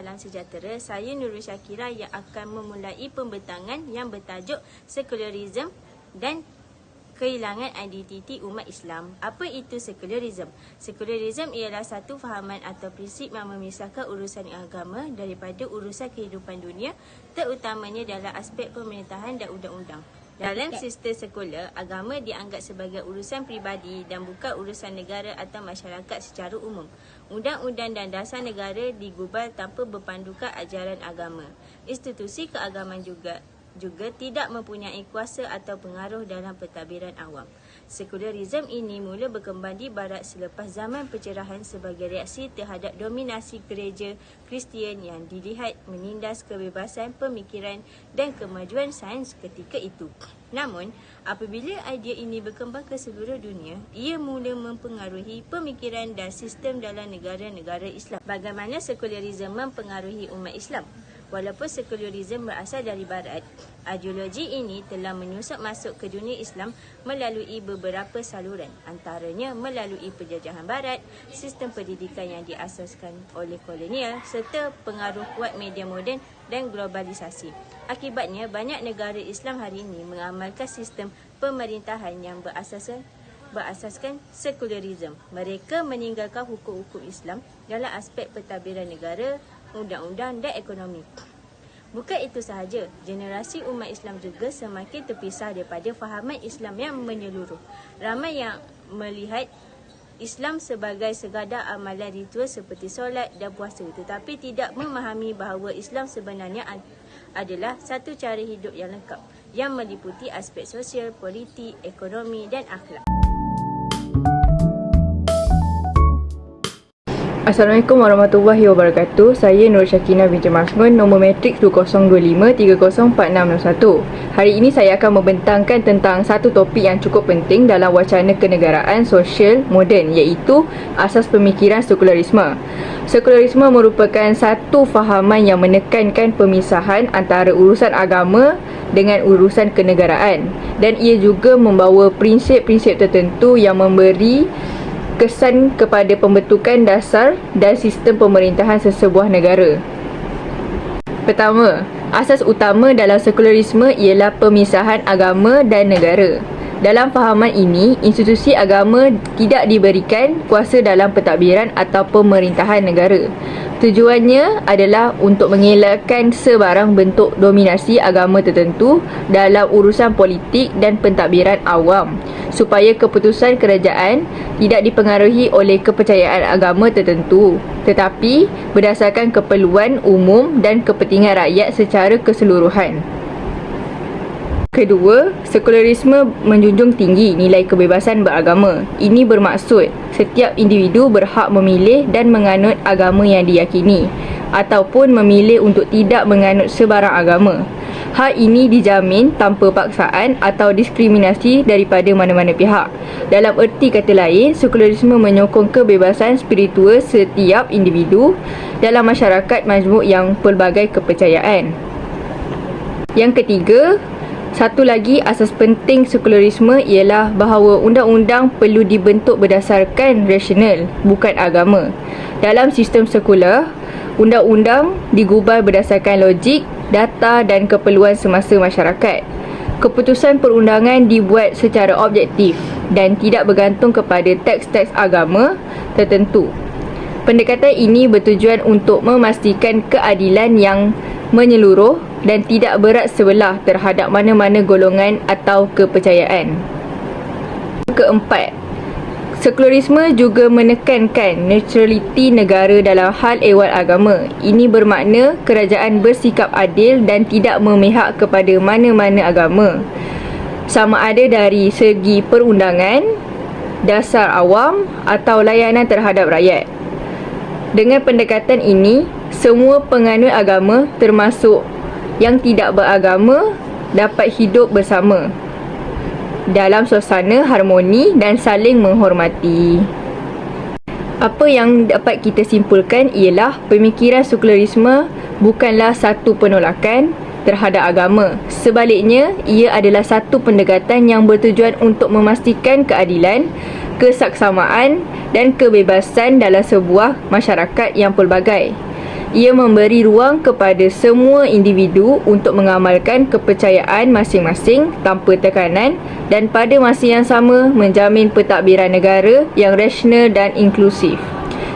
Salam sejahtera. Saya Nurul Syakira yang akan memulai pembentangan yang bertajuk Sekularism dan kehilangan identiti umat Islam. Apa itu sekularism? Sekularism ialah satu fahaman atau prinsip yang memisahkan urusan agama daripada urusan kehidupan dunia, terutamanya dalam aspek pemerintahan dan undang-undang. Dalam sistem sekular, agama dianggap sebagai urusan pribadi dan bukan urusan negara atau masyarakat secara umum. Undang-undang dan dasar negara digubal tanpa berpandukan ajaran agama. Institusi keagamaan juga juga tidak mempunyai kuasa atau pengaruh dalam pentadbiran awam. Sekularisme ini mula berkembang di barat selepas zaman pencerahan sebagai reaksi terhadap dominasi gereja Kristian yang dilihat menindas kebebasan pemikiran dan kemajuan sains ketika itu. Namun, apabila idea ini berkembang ke seluruh dunia, ia mula mempengaruhi pemikiran dan sistem dalam negara-negara Islam. Bagaimana sekularisme mempengaruhi umat Islam? Walaupun sekularisme berasal dari barat, ideologi ini telah menyusup masuk ke dunia Islam melalui beberapa saluran, antaranya melalui penjajahan barat, sistem pendidikan yang diasaskan oleh kolonial serta pengaruh kuat media moden dan globalisasi. Akibatnya, banyak negara Islam hari ini mengamalkan sistem pemerintahan yang berasaskan berasaskan sekularisme. Mereka meninggalkan hukum-hukum Islam dalam aspek pentadbiran negara, undang-undang dan ekonomi. Bukan itu sahaja, generasi umat Islam juga semakin terpisah daripada fahaman Islam yang menyeluruh. Ramai yang melihat Islam sebagai sekadar amalan ritual seperti solat dan puasa tetapi tidak memahami bahawa Islam sebenarnya adalah satu cara hidup yang lengkap yang meliputi aspek sosial, politik, ekonomi dan akhlak. Assalamualaikum warahmatullahi wabarakatuh. Saya Nur Syakina binti Masmun, nombor matrik 2025304661. Hari ini saya akan membentangkan tentang satu topik yang cukup penting dalam wacana kenegaraan sosial moden iaitu asas pemikiran sekularisme. Sekularisme merupakan satu fahaman yang menekankan pemisahan antara urusan agama dengan urusan kenegaraan dan ia juga membawa prinsip-prinsip tertentu yang memberi kesan kepada pembentukan dasar dan sistem pemerintahan sesebuah negara. Pertama, asas utama dalam sekularisme ialah pemisahan agama dan negara. Dalam fahaman ini, institusi agama tidak diberikan kuasa dalam pentadbiran atau pemerintahan negara. Tujuannya adalah untuk mengelakkan sebarang bentuk dominasi agama tertentu dalam urusan politik dan pentadbiran awam supaya keputusan kerajaan tidak dipengaruhi oleh kepercayaan agama tertentu tetapi berdasarkan keperluan umum dan kepentingan rakyat secara keseluruhan. Kedua, sekularisme menjunjung tinggi nilai kebebasan beragama. Ini bermaksud setiap individu berhak memilih dan menganut agama yang diyakini ataupun memilih untuk tidak menganut sebarang agama. Hak ini dijamin tanpa paksaan atau diskriminasi daripada mana-mana pihak. Dalam erti kata lain, sekularisme menyokong kebebasan spiritual setiap individu dalam masyarakat majmuk yang pelbagai kepercayaan. Yang ketiga, satu lagi asas penting sekularisme ialah bahawa undang-undang perlu dibentuk berdasarkan rasional, bukan agama. Dalam sistem sekular, undang-undang digubal berdasarkan logik, data dan keperluan semasa masyarakat. Keputusan perundangan dibuat secara objektif dan tidak bergantung kepada teks-teks agama tertentu. Pendekatan ini bertujuan untuk memastikan keadilan yang menyeluruh dan tidak berat sebelah terhadap mana-mana golongan atau kepercayaan. Keempat, sekularisme juga menekankan neutraliti negara dalam hal ehwal agama. Ini bermakna kerajaan bersikap adil dan tidak memihak kepada mana-mana agama. Sama ada dari segi perundangan, dasar awam atau layanan terhadap rakyat. Dengan pendekatan ini, semua penganut agama termasuk yang tidak beragama dapat hidup bersama dalam suasana harmoni dan saling menghormati. Apa yang dapat kita simpulkan ialah pemikiran sekularisme bukanlah satu penolakan terhadap agama. Sebaliknya, ia adalah satu pendekatan yang bertujuan untuk memastikan keadilan, kesaksamaan dan kebebasan dalam sebuah masyarakat yang pelbagai. Ia memberi ruang kepada semua individu untuk mengamalkan kepercayaan masing-masing tanpa tekanan dan pada masa yang sama menjamin pentadbiran negara yang rasional dan inklusif.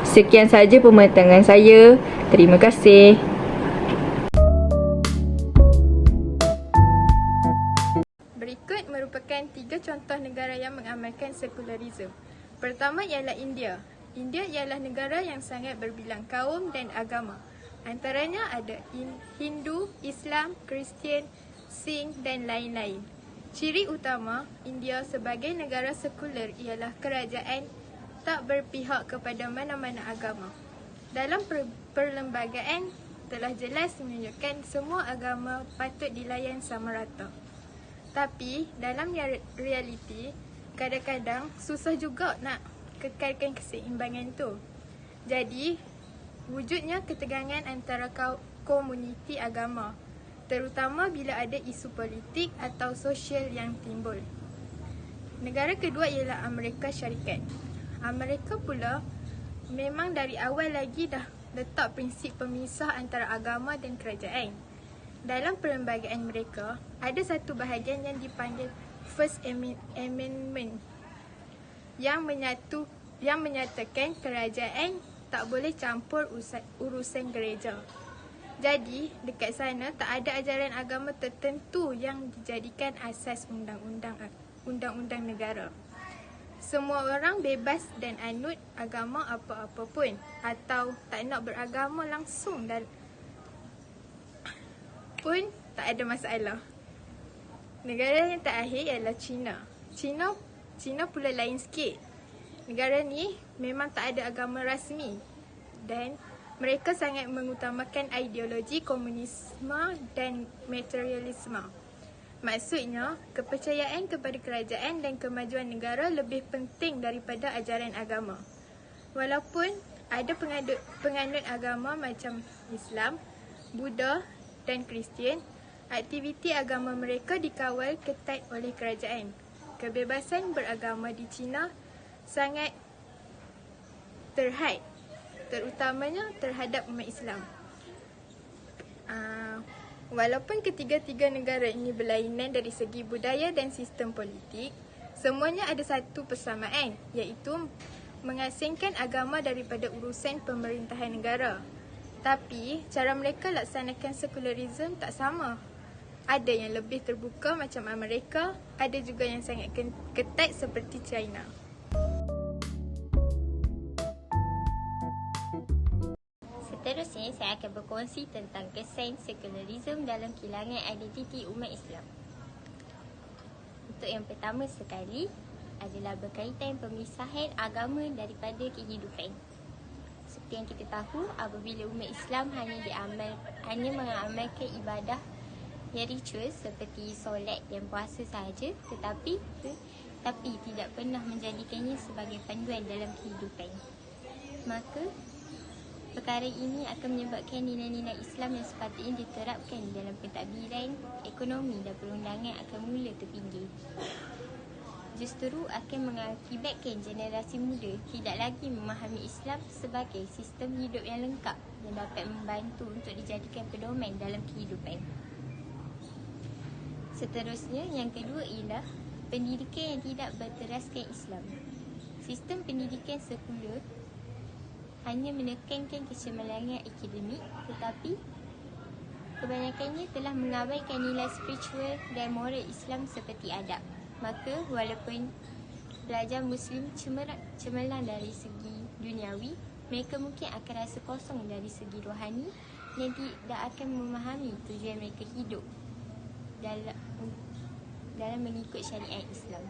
Sekian saja pematangan saya. Terima kasih. Berikut merupakan tiga contoh negara yang mengamalkan sekularisme. Pertama ialah India. India ialah negara yang sangat berbilang kaum dan agama. Antaranya ada In- Hindu, Islam, Kristian, Sikh dan lain-lain. Ciri utama India sebagai negara sekular ialah kerajaan tak berpihak kepada mana-mana agama. Dalam per- perlembagaan telah jelas menunjukkan semua agama patut dilayan sama rata. Tapi dalam rea- realiti kadang-kadang susah juga nak kekalkan keseimbangan tu. Jadi wujudnya ketegangan antara komuniti agama terutama bila ada isu politik atau sosial yang timbul. Negara kedua ialah Amerika Syarikat. Amerika pula memang dari awal lagi dah letak prinsip pemisah antara agama dan kerajaan. Dalam perlembagaan mereka, ada satu bahagian yang dipanggil First Amen- Amendment yang menyatu yang menyatakan kerajaan tak boleh campur usa- urusan gereja. Jadi, dekat sana tak ada ajaran agama tertentu yang dijadikan asas undang-undang undang-undang negara. Semua orang bebas dan anut agama apa-apa pun atau tak nak beragama langsung dan pun tak ada masalah. Negara yang terakhir ialah China. China China pula lain sikit. Negara ni memang tak ada agama rasmi dan mereka sangat mengutamakan ideologi komunisme dan materialisme. Maksudnya, kepercayaan kepada kerajaan dan kemajuan negara lebih penting daripada ajaran agama. Walaupun ada pengadut, penganut agama macam Islam, Buddha dan Kristian, aktiviti agama mereka dikawal ketat oleh kerajaan. Kebebasan beragama di China sangat terhad, terutamanya terhadap umat Islam. Uh, walaupun ketiga-tiga negara ini berlainan dari segi budaya dan sistem politik, semuanya ada satu persamaan iaitu mengasingkan agama daripada urusan pemerintahan negara. Tapi cara mereka laksanakan sekularisme tak sama. Ada yang lebih terbuka macam Amerika, ada juga yang sangat ketat seperti China. Seterusnya, saya akan berkongsi tentang kesan sekularisme dalam kilangan identiti umat Islam. Untuk yang pertama sekali adalah berkaitan pemisahan agama daripada kehidupan. Seperti yang kita tahu, apabila umat Islam hanya diamal hanya mengamalkan ibadah yang ritual seperti solat dan puasa sahaja, tetapi tapi tidak pernah menjadikannya sebagai panduan dalam kehidupan. Maka Perkara ini akan menyebabkan nilai-nilai Islam yang sepatutnya diterapkan dalam pentadbiran ekonomi dan perundangan akan mula terpinggir. Justru akan mengakibatkan generasi muda tidak lagi memahami Islam sebagai sistem hidup yang lengkap yang dapat membantu untuk dijadikan pedoman dalam kehidupan. Seterusnya, yang kedua ialah pendidikan yang tidak berteraskan Islam. Sistem pendidikan sekular hanya menekankan kecemerlangan akademik tetapi kebanyakannya telah mengabaikan nilai spiritual dan moral Islam seperti adab. Maka walaupun pelajar muslim cemerlang dari segi duniawi, mereka mungkin akan rasa kosong dari segi rohani dan tidak akan memahami tujuan mereka hidup dalam dalam mengikut syariat Islam.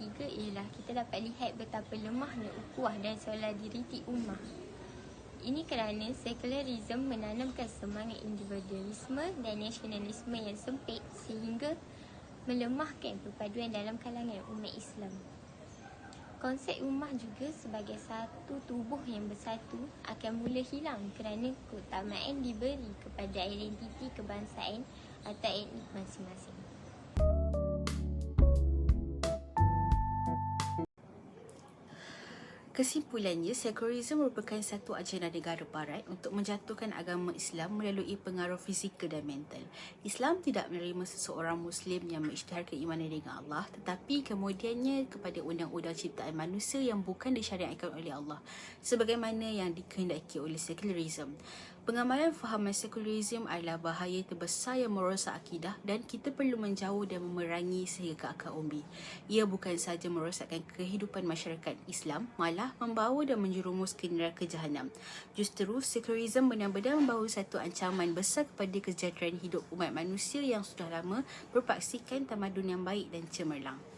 Tiga ialah kita dapat lihat betapa lemahnya ukuah dan solidariti ummah ini kerana sekularisme menanamkan semangat individualisme dan nasionalisme yang sempit sehingga melemahkan perpaduan dalam kalangan umat Islam. Konsep ummah juga sebagai satu tubuh yang bersatu akan mula hilang kerana keutamaan diberi kepada identiti kebangsaan atau etnik masing-masing. Kesimpulannya, sekularisme merupakan satu agenda negara barat untuk menjatuhkan agama Islam melalui pengaruh fizikal dan mental. Islam tidak menerima seseorang Muslim yang mengisytiharkan imannya dengan Allah tetapi kemudiannya kepada undang-undang ciptaan manusia yang bukan disyariatkan oleh Allah sebagaimana yang dikehendaki oleh sekularisme. Pengamalan fahaman sekularisme adalah bahaya terbesar yang merosak akidah dan kita perlu menjauh dan memerangi sehingga ke akar umbi. Ia bukan sahaja merosakkan kehidupan masyarakat Islam, malah membawa dan menjerumus ke neraka jahanam. Justru, sekularisme benar-benar membawa satu ancaman besar kepada kesejahteraan hidup umat manusia yang sudah lama berpaksikan tamadun yang baik dan cemerlang.